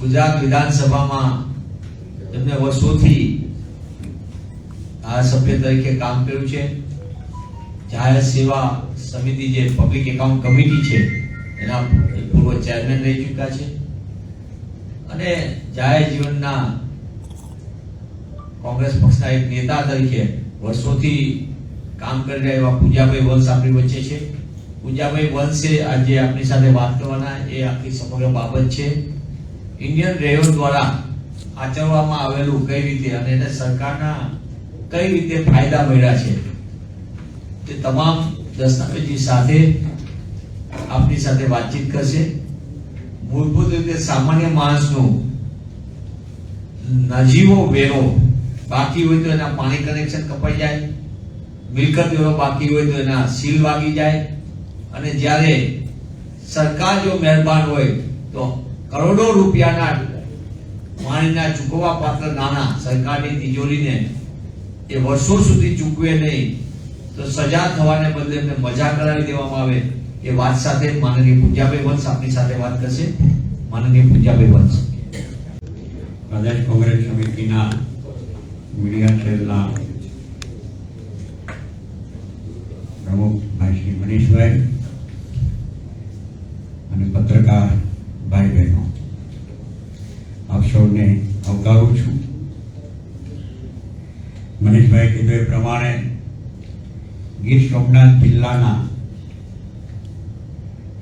ગુજરાત વિધાનસભામાં એમને વર્ષોથી આ સભ્ય તરીકે કામ કર્યું છે. જાહેર સેવા સમિતિ જે પબ્લિક એકાઉન્ટ કમિટી છે, એના પૂર્વ ચેરમેન રહી ચૂક્યા છે. અને જાહેર જીવનના કોંગ્રેસ પક્ષના એક નેતા તરીકે વર્ષોથી કામ કરી રહ્યા એવા પૂજાભાઈ વંશ આપણી વચ્ચે છે. પૂજાભાઈ વંશે આજે આપણી સાથે વાત કરવાના, એ આખી સમગ્ર બાબત છે. ઇન્ડિયન રેલવે દ્વારા આચરવામાં આવેલું કઈ રીતે અને એને સરકારના કઈ રીતે ફાયદા મળ્યા છે? તે તમામ દસ્તાવેજી સાથે આપની સાથે વાતચીત કરશે. મૂળભૂત રીતે સામાન્ય માણસનું નજીવો વેરો બાકી હોય તો એના પાણી કનેક્શન કપાઈ જાય. મિલકત વેરો બાકી હોય તો એના સીલ વાગી જાય. અને જ્યારે સરકાર જો મહેરબાન હોય તો કરોડો રૂપિયાના પાણીના ચૂકવવા પાત્ર નાના સરકારની તિજોરીને એ વર્ષો સુધી ચૂકવે નહીં, તો સજા થવાને બદલે એમને મજા કરાવી દેવામાં આવે, એ વાત સાથે માનનીય પૂજાભાઈ વંશ આપની સાથે વાત કરશે. માનનીય પૂજાભાઈ વંશ. પ્રદેશ કોંગ્રેસ સમિતિના મીડિયા સેલના પ્રમુખ ભાઈ શ્રી મનીષભાઈ અને પત્રકાર ભાઈ બહેનો આપ સૌને આવકારું છું. મનીષભાઈ કીધું એ પ્રમાણે ગીર સોમનાથ જિલ્લાના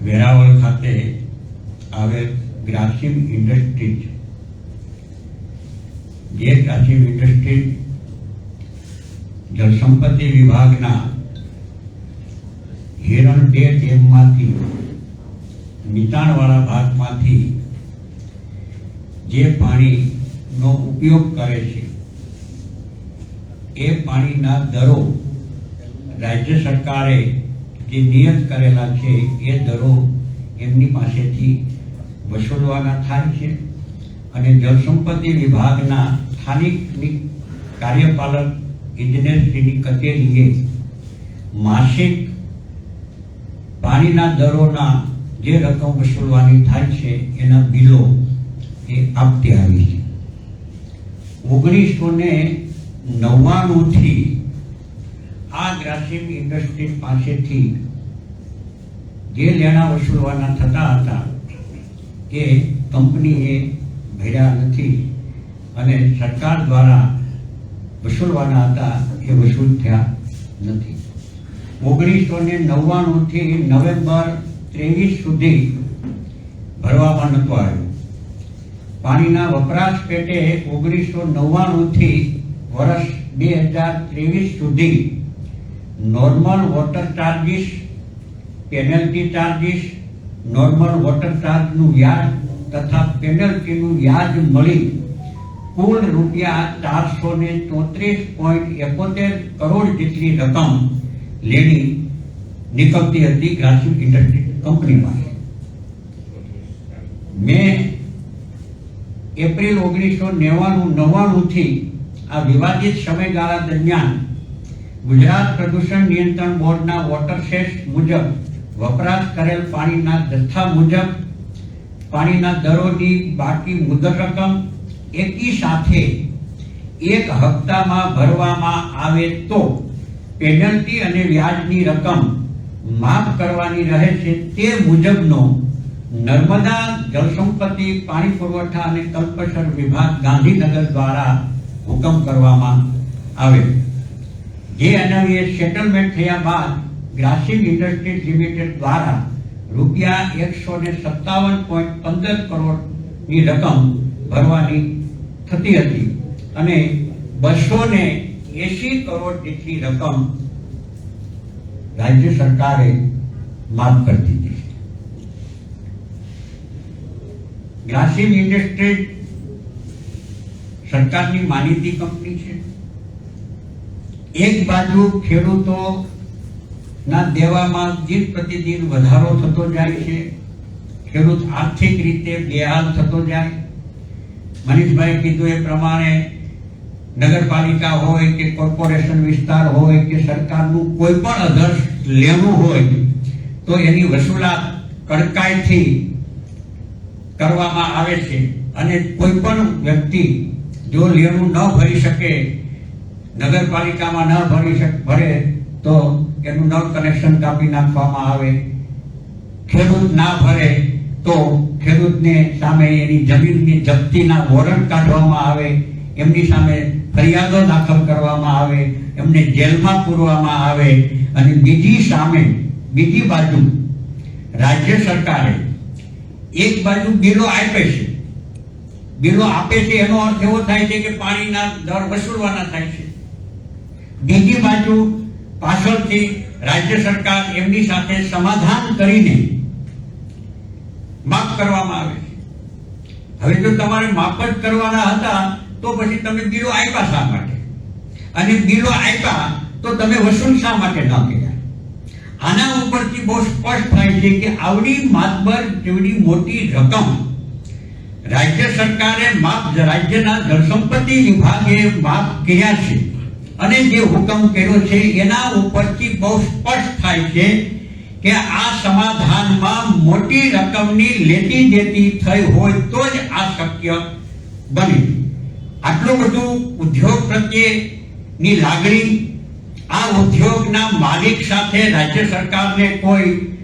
વેરાવળ ખાતે આવેલ ગ્રાસિમ ઇન્ડસ્ટ્રીઝ, જે ગ્રાસિમ ઇન્ડસ્ટ્રી જળસંપત્તિ વિભાગના હિરણ ડેમમાંથી નીચાણવાળા ભાગમાંથી જે પાણીનો ઉપયોગ કરે છે, એ પાણીના દરો રાજ્ય સરકારે જે નિયત કરેલા છે, એ દરો એમની પાસેથી વસૂલવાના થાય છે અને જળસંપત્તિ વિભાગના સ્થાનિક કાર્યપાલક ઇજનેરશ્રીની કચેરીએ માસિક પાણીના દરોના જે રકમ વસૂલવાની થાય છે, એના બિલો એ આપતી આવી છે. ઓગણીસો ને નવ્વાણુંથી આ ગ્રાસિમ ઇન્ડસ્ટ્રી પાસેથી જે લેણા વસૂલવાના થતા હતા, એ કંપનીએ ભર્યા નથી અને સરકાર દ્વારા વસૂલવાના હતા, એ વસૂલ થયા નથી. ઓગણીસો ને નવ્વાણું થી નવેમ્બર ત્રેવીસ સુધી ભરવામાં નહોતું આવ્યું. પાણીના વપરાશ પેટે ઓગણીસો નવ્વાણુંથી વર્ષ બે હજાર ત્રેવીસ સુધી normal water charges, penalty charges, normal water ચાર્જનું વ્યાજ તથા પેનલ્ટીનું વ્યાજ મળી કુલ રૂપિયા ચારસો ને ચોત્રીસ પોઈન્ટ એકોતેર કરોડ જેટલી રકમ લેવી નીકળતી હતી ગ્રાસિમ ઇન્ડસ્ટ્રી. કંપનીમાં. મેં એપ્રિલ ઓગણીસો નેવાણું નવ્વાણુંથી આ વિવાદિત સમયગાળા દરમિયાન ગુજરાત પ્રદૂષણ નિયંત્રણ બોર્ડના વોટર સેસ મુજબ વપરાશ કરેલ પાણીના જથ્થા મુજબ પાણીના દરોની બાકી મુદત રકમ એકી સાથે એક હપ્તામાં ભરવામાં આવે તો પેનલ્ટી અને વ્યાજની રકમ માફ કરવાની રહે છે તે મુજબનો નર્મદા જળસંપત્તિ, પાણી પુરવઠા અને કલ્પસર વિભાગ ગાંધીનગર દ્વારા હુકમ કરવામાં આવે. જે અન્વયે સેટલમેન્ટ થયા બાદ ગ્રાસિમ ઇન્ડસ્ટ્રીઝ લિમિટેડ દ્વારા રૂપિયા એકસો ને સત્તાવન પોઈન્ટ પંદર કરોડની રકમ ભરવાની થતી હતી અને બસો ને એસી કરોડ જેટલી રકમ રાજ્ય સરકારે માફ કરી દીધી છે ગ્રાસિમ ઇન્ડસ્ટ્રીઝ સરકારની માનીતી કંપની છે. એક બાજુ ખેડૂતો ના દેવામાં દિન પ્રતિદિન વધારો થતો જાય છે. ખેડૂત આર્થિક રીતે બેહાલ થતો જાય. મનીષભાઈ કીધું એ પ્રમાણે નગરપાલિકા હોય કે કોર્પોરેશન વિસ્તાર હોય કે સરકારનું કોઈ પણ અધર્સ લેવું હોય, તો એની વસૂલાત કડકાઈથી કરવામાં આવે છે. અને કોઈ પણ વ્યક્તિ જો લેણું ન ભરી શકે, નગરપાલિકામાં ન ભરી ભરે, તો એનું નળ કનેક્શન કાપી નાખવામાં આવે. ખેડૂત ના ભરે, તો ખેડૂતને સામે એની જમીનની જપ્તીના વોરંટ કાઢવામાં આવે. એમની સામે ફરિયાદો દાખલ કરવામાં આવે, એમને જેલમાં પૂરવામાં આવે અને બીજી સામે, બીજી બાજુ રાજ્ય સરકારે એક બાજુ બિલો આપે છે. બિલો આપે છે એનો અર્થ એવો થાય છે કે પાણીના દર વસૂલવાના થાય છે. બીજી બાજુ પાછળથી રાજ્ય સરકાર એમની સાથે સમાધાન કરીને માફ કરવામાં આવે છે. હવે જો તમારે માફ જ કરવાના હતા તો પછી તમે બિલો આપ્યા શા માટે? અને બિલો આપ્યા તો તમે વસૂલ શા માટે ન કર્યા? આના ઉપરથી બહુ સ્પષ્ટ થાય છે કે આવડી માતબર જેવડી મોટી રકમ રાજ્ય સરકારે માપ રાજ્યના જળસંપત્તિ વિભાગે માપ કર્યા છે. અને જે હુકમ કર્યો છે એના ઉપરથી બહુ સ્પષ્ટ થાય છે કે આ સમાધાનમાં મોટી રકમની લેતી દેતી થઈ હોય તો જ આ શક્ય બને. આટલું બધું ઉદ્યોગ પ્રત્યેની લાગણી આ ઉદ્યોગના માલિક સાથે રાજ્ય સરકારને કોઈ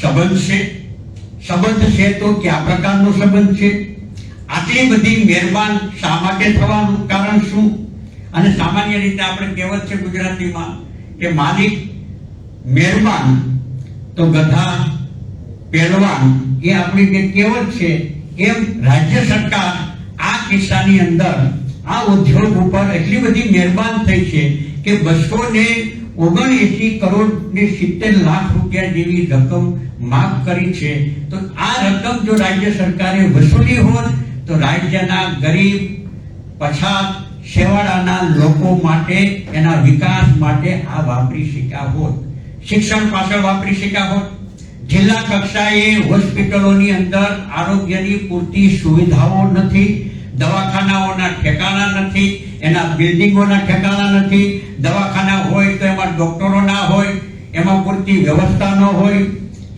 સંબંધ છે? સંબંધ છે તો કયા પ્રકારનો સંબંધ છે? આટલી બધી મહેરબાન શા માટે થવાનું? કારણ શું? અને સામાન્ય રીતે આપણે કહેવત છે ગુજરાતીમાં કે માલિક મહેરબાન તો ગધા પહેલવાન. એ આપણી જે કહેવત છે, એમ રાજ્ય સરકાર કિસ્સાની અંદર આ ઉદ્યોગ ઉપર એટલી બધી મહેરબાન થઈ છે કે બસો ને ઓગણએસી કરોડ ને સિત્તેર લાખ રૂપિયા જેવી રકમ માફ કરી છે. તો આ રકમ જો રાજ્ય સરકારે વસૂલી હોત, તો રાજ્યના ગરીબ, પછાત શેવાળાના લોકો માટે, એના વિકાસ માટે આ વાપરી શક્યા હોત. શિક્ષણ પાછળ વાપરી શક્યા હોત. જિલ્લા કક્ષાએ હોસ્પિટલોની અંદર આરોગ્યની પૂરતી સુવિધાઓ નથી. દવાખાનાઓના ઠેકાણા નથી, એના બિલ્ડિંગોના ઠેકાણા નથી. દવાખાના હોય તો એમાં ડોક્ટરો ના હોય, એમાં પૂરતી વ્યવસ્થા ન હોય,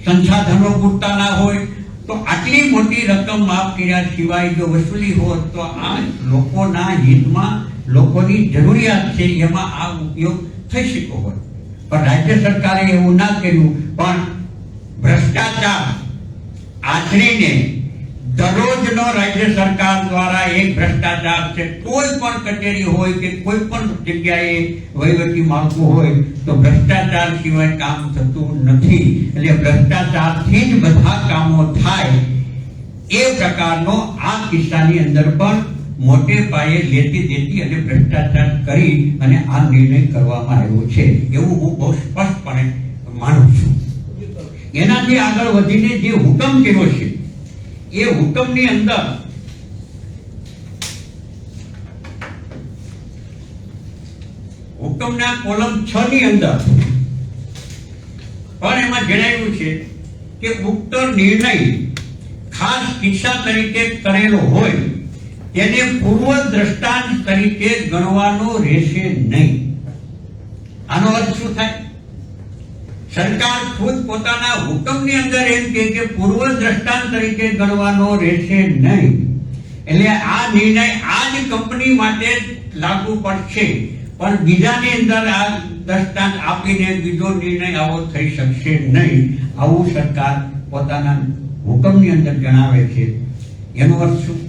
સંસાધનો પૂરતા ના હોય. તો આટલી મોટી રકમ માફ કર્યા સિવાય જો વસૂલી હોત તો આ લોકોના હિતમાં લોકોની જરૂરિયાત છે, એમાં આ ઉપયોગ થઈ શક્યો હોત. પણ રાજ્ય સરકારે એવું ના કર્યું, પણ ભ્રષ્ટાચાર આચરીને દરરોજનો રાજ્ય સરકાર દ્વારા એક ભ્રષ્ટાચાર છે, કોઈ પણ કચેરી હોય કે કોઈ પણ જગ્યાએ વહીવટી માળખું હોય, તો ભ્રષ્ટાચાર સિવાય કામ થતું નથી. એટલે ભ્રષ્ટાચારથી જ બધા કામો થાય એ પ્રકારનો આ કિસ્સાની અંદર પણ મોટે પાયે લેતી દેતી અને ભ્રષ્ટાચાર કરી અને આ નિર્ણય કરવામાં આવ્યો છે. એવું હું બહુ સ્પષ્ટપણે માનું છું. એનાથી આગળ વધીને જે હુકમ કર્યો છે એ હુકમની અંદર હુકમના કોલમ છ ની અંદર પણ એમાં જણાવ્યું છે કે ઉક્ત નિર્ણય ખાસ કિસ્સા તરીકે કરેલો હોય તેને પૂર્વ દ્રષ્ટાંત તરીકે ગણવાનો રહેશે નહીં. આનો અર્થ શું થાય? સરકાર ખુદ પોતાના હુકમની અંદર એમ કે કે પૂર્વ દ્રષ્ટાંત તરીકે ગણવાનો રહેશે નહીં. એટલે આ નિર્ણય આ જ કંપની માટે લાગુ પડશે. પણ બીજાની અંદર આ દ્રષ્ટાંત આપીને બીજો નિર્ણય આવો થઈ શકશે નહીં. આવું સરકાર પોતાના હુકમની અંદર જણાવે છે. એનો અર્થ શું?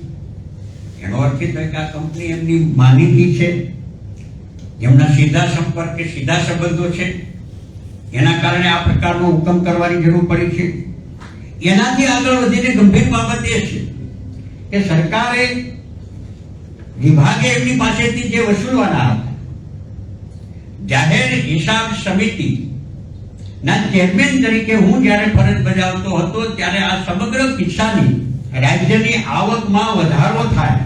એનો અર્થ એ થાય કે આ કંપની એમની માનીતી છે. એમના સીધા સંપર્ક સીધા સંબંધો છે. એના કારણે આ પ્રકારનો હુકમ કરવાની જરૂર પડી છે. એનાથી આગળ વધીને ગંભીર બાબત એ છે કે સરકારે વિભાગે એમની પાસેથી જે વસૂલવાના હતા, જાહેર હિસાબ સમિતિ ના ચેરમેન તરીકે હું જ્યારે ફરજ બજાવતો હતો ત્યારે આ સમગ્ર કિસ્સાની રાજ્યની આવકમાં વધારો થાય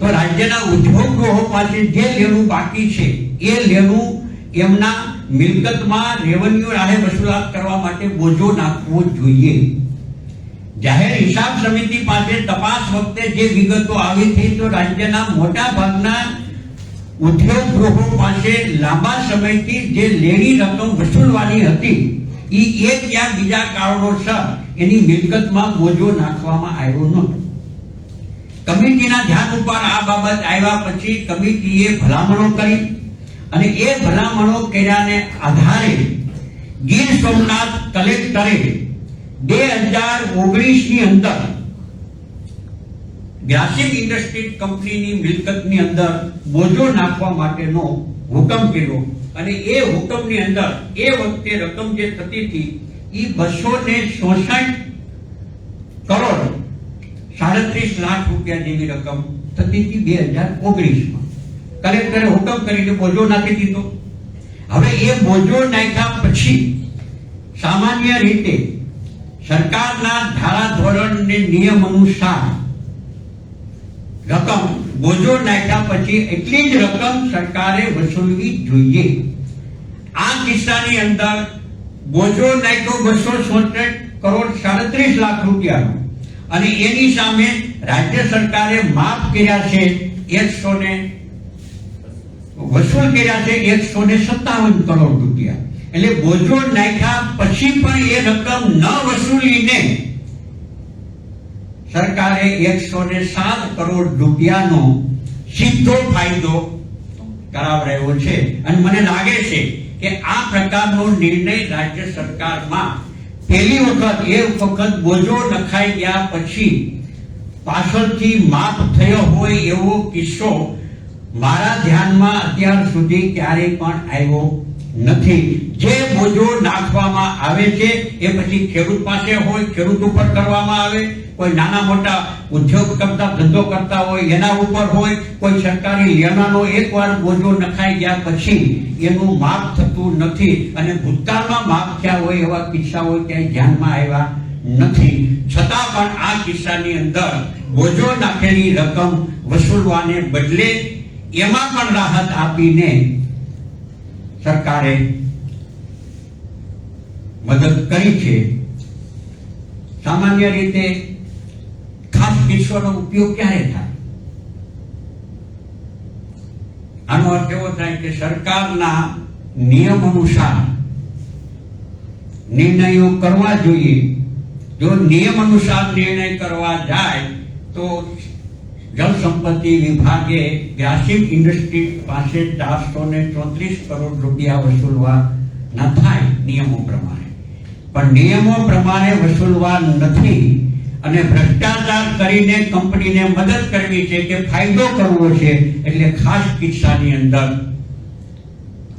તો રાજ્યના ઉદ્યોગ ગૃહો પાસે જે લેણું બાકી છે એ લેણું એમના મિલકતમાં રેવન્યુ રાહે વસૂલાત કરવા માટે બોજો નાખવો જોઈએ. જાહેર હિસાબ સમિતિ પાસે તપાસ વખતે જે વિગતો આવી હતી તો રાજ્યના મોટા ભાગના ઉદ્યોગ ગૃહો પાસે લાંબા સમયથી જે લેણી રકમ વસૂલવાની હતી એ એક યા બીજા કારણોસર એની મિલકતમાં બોજો નાખવામાં આવ્યો નહોતો. કમિટીના ધ્યાન ઉપર આ બાબત આવ્યા પછી કમિટીએ ભલામણો કરી. અને એ ભલામણો કર્યાને આધારે ગીર સોમનાથ કલેક્ટરે બે હજાર ઓગણીસની અંદર ગ્રાસિક ઇન્ડસ્ટ્રી કંપનીની મિલકતની અંદર બોજો નાખવા માટેનો હુકમ કર્યો. અને એ હુકમની અંદર એ વખતે રકમ જે થતી હતી એ બસો ને ચોસઠ કરોડ સાડત્રીસ લાખ રૂપિયા જેવી રકમ થતી હતી બે હજાર ઓગણીસમાં. કલેક્ટરે હુકમ કરીને બોજો નાખી દીધો. હવે એ બોજો નાખ્યા પછી સામાન્ય રીતે સરકારના ધારા ધોરણ નિયમ અનુસાર રકમ બોજો નાખ્યા પછી એટલી જ રકમ સરકારે વસૂલવી જોઈએ. આ કિસ્સાની અંદર બોજો નાખ્યો બસો સોસઠ કરોડ સાડત્રીસ લાખ રૂપિયાનો. અને એની સામે રાજ્ય સરકારે માફ કર્યા છે એકસો ને વસૂલ કર્યા છે એકસો ને સત્તાવન કરોડ રૂપિયા. એટલે બોજો નાખ્યા પછી પણ એ રકમ ન વસૂલીને સરકારે એકસો ને સાત કરોડ રૂપિયાનો સીધો ફાયદો કરાવરાયો છે. અને મને લાગે છે કે આ પ્રકારનો નિર્ણય રાજ્ય સરકારમાં પહેલી વખત, એ વખત બોજો નખાઈ ગયા પછી પાછળથી માફ થયો હોય એવો કિસ્સો મારા ધ્યાનમાં અત્યાર સુધી ક્યારેય પણ આવ્યો નથી. જે બોજો નાખવામાં આવે છે, એ પછી ખેડૂત પાસે હોય, ખેડૂત ઉપર કરવામાં આવે. કોઈ નાના મોટા ઉદ્યોગ કરતા, ધંધો કરતા હોય, એના ઉપર હોય, કોઈ સરકારી લેણાનો એકવાર બોજો નખાઈ ગયા પછી એનું માફ થતું નથી. અને ભૂતકાળમાં માફ થયા હોય એવા કિસ્સાઓ ક્યાંય ધ્યાનમાં આવ્યા નથી. છતાં પણ આ કિસ્સાની અંદર બોજો નાખેલી રકમ વસૂલવાને બદલે એમાં પણ રાહત આપીને સરકારે મદદ કરી છે. સામાન્ય રીતે ખાસ કિસ્સાનો ઉપયોગ ક્યારે થાય? આનો અર્થ એવો થાય કે સરકારના નિયમ અનુસાર નિર્ણયો કરવા જોઈએ. જો નિયમ અનુસાર નિર્ણય કરવા જાય તો જળ વિભાગે ગ્રાસિમ ઇન્ડસ્ટ્રી પાસે ચારસો ને ચોત્રીસ કરોડ રૂપિયા વસૂલવા ન થાય નિયમો પ્રમાણે. પણ નિયમો પ્રમાણે વસૂલવા નથી અને ભ્રષ્ટાચાર કરીને કંપનીને મદદ કરવી છે કે ફાયદો કરવો છે એટલે ખાસ કિસ્સાની અંદર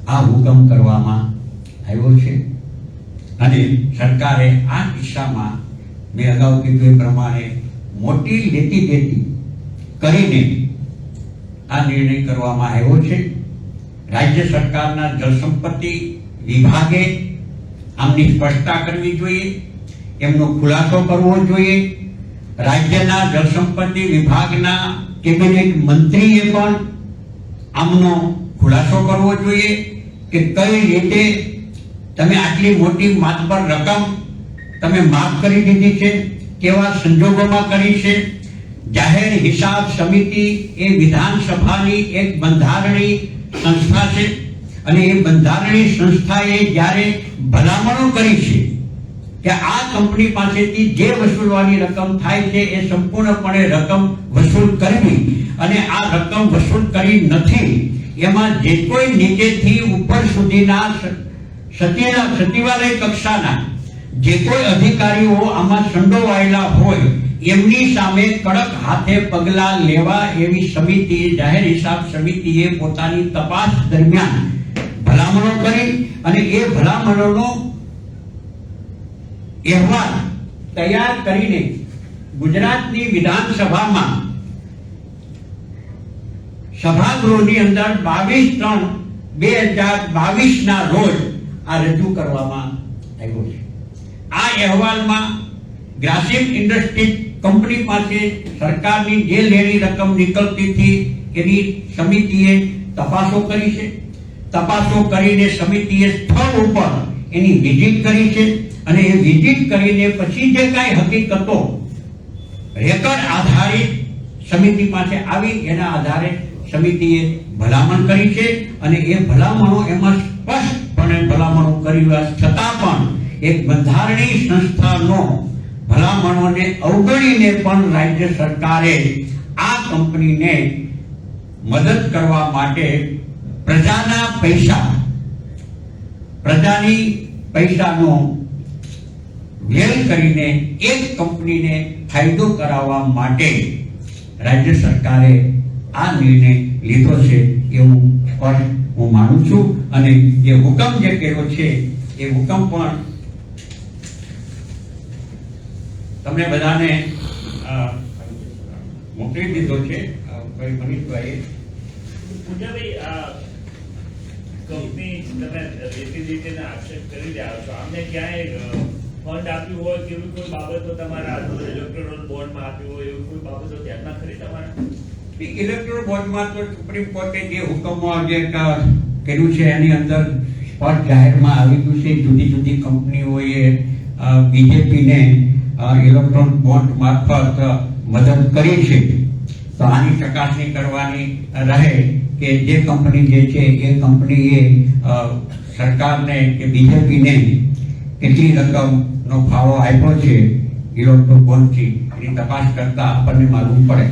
આ હુકમ કરવામાં આવ્યો છે. અને સરકારે આ કિસ્સામાં મેં અગાઉ કીધું એ પ્રમાણે મોટી લેતી દેતી કરીને આ નિર્ણય કરવામાં આવ્યો છે. રાજ્ય સરકારના જળસંપત્તિ વિભાગે આમની સ્પષ્ટતા કરવી જોઈએ, એમનો ખુલાસો કરવો જોઈએ. રાજ્યના જળસંપત્તિ વિભાગના કેબિનેટ મંત્રીએ પણ આમનો ખુલાસો કરવો જોઈએ કે કઈ રીતે તમે આટલી મોટી માતબર રકમ તમે માફ કરી દીધી છે, કેવા સંજોગોમાં કરી છે. જાહેર હિસાબ સમિતિ એ વિધાનસભાની એક બંધારણી સંસ્થા છે અને એ બંધારણીય સંસ્થાએ જ્યારે ભલામણો કરી છે કે આ કંપની પાસેથી જે વસૂલવાની રકમ થાય છે એ સંપૂર્ણપણે રકમ વસૂલ કરવી અને આ રકમ વસૂલ કરી નથી, એમાં જે કોઈ નીચેથી ઉપર સુધીના સચિના સચિવાલય કક્ષાના જે કોઈ અધિકારીઓ આમાં સંડોવાયેલા હોય એમની સામે કડક હાથે પગલા લેવા એવી સમિતિએ, જાહેર હિસાબ સમિતિએ પોતાની તપાસ દરમિયાન ભલામણો કરી અને એ ભલામણોનો અહેવાલ તૈયાર કરીને ગુજરાતની વિધાનસભામાં સભાગૃહની અંદર બાવીસ ત્રણ બે હજાર બાવીસના રોજ આ રજૂ કરવામાં આવ્યો છે. આ અહેવાલમાં ગ્રાસિમ ઇન્ડસ્ટ્રીઝ કંપની પાસે સરકારની જે લેણી રકમ નીકળતી હતી એની સમિતિએ તપાસો કરી છે. તપાસો કરીને સમિતિએ સ્થળ ઉપર એની વિઝિટ કરી છે અને એ વિઝિટ કરીને પછી જે કાંઈ હકીકતો રેકર્ડ આધારિત સમિતિ પાસે આવી, એના આધારે સમિતિએ ભલામણ કરી છે અને એ ભલામણો એમાં સ્પષ્ટપણે ભલામણો કરી છતાં પણ એક બંધારણીય સંસ્થાનો ભલામણોને અવગણીને પણ રાજ્ય સરકારે આ કંપનીને મદદ કરવા માટે પ્રજાના પૈસા, પ્રજાની પૈસાનો વ્યય કરીને એક કંપનીને ફાયદો કરાવવા માટે રાજ્ય સરકારે આ નિર્ણય લીધો છે એવું સ્પષ્ટ હું માનું છું. અને જે હુકમ જે કર્યો છે, એ હુકમ પણ તમને બધાને મોકલી દીધો છે ભાઈ મનીષભાઈ કંપની તમે રેતી રીતે આક્ષેપ કરી રહ્યા છો. અમને ક્યાંય ફંડ આપ્યું હોય કે એવી કોઈ બાબતો તમારા ઇલેક્ટ્રોલ બોર્ડમાં આપ્યું હોય એવી કોઈ બાબતો ધ્યાનમાં ખરી તમારા? ઇલેક્ટ્રોલ બોર્ડમાં તો સુપ્રીમ કોર્ટે જે હુકમો જે કર્યું છે એની અંદર સ્પષ્ટ જાહેરમાં આવી ગયું છે. જુદી જુદી કંપનીઓએ બીજેપીને ઇલેક્ટ્રોન બોન્ડ મારફત મદદ કરી છે. તો આની ચકાસણી કરવાની રહે કે જે કંપની જે છે, એ કંપનીએ સરકારને કે બીજેપીને કેટલી રકમનો ફાળો આપ્યો છે ઇલેક્ટ્રોન બોન્ડથી એની તપાસ કરતાં આપણને માલુમ પડે.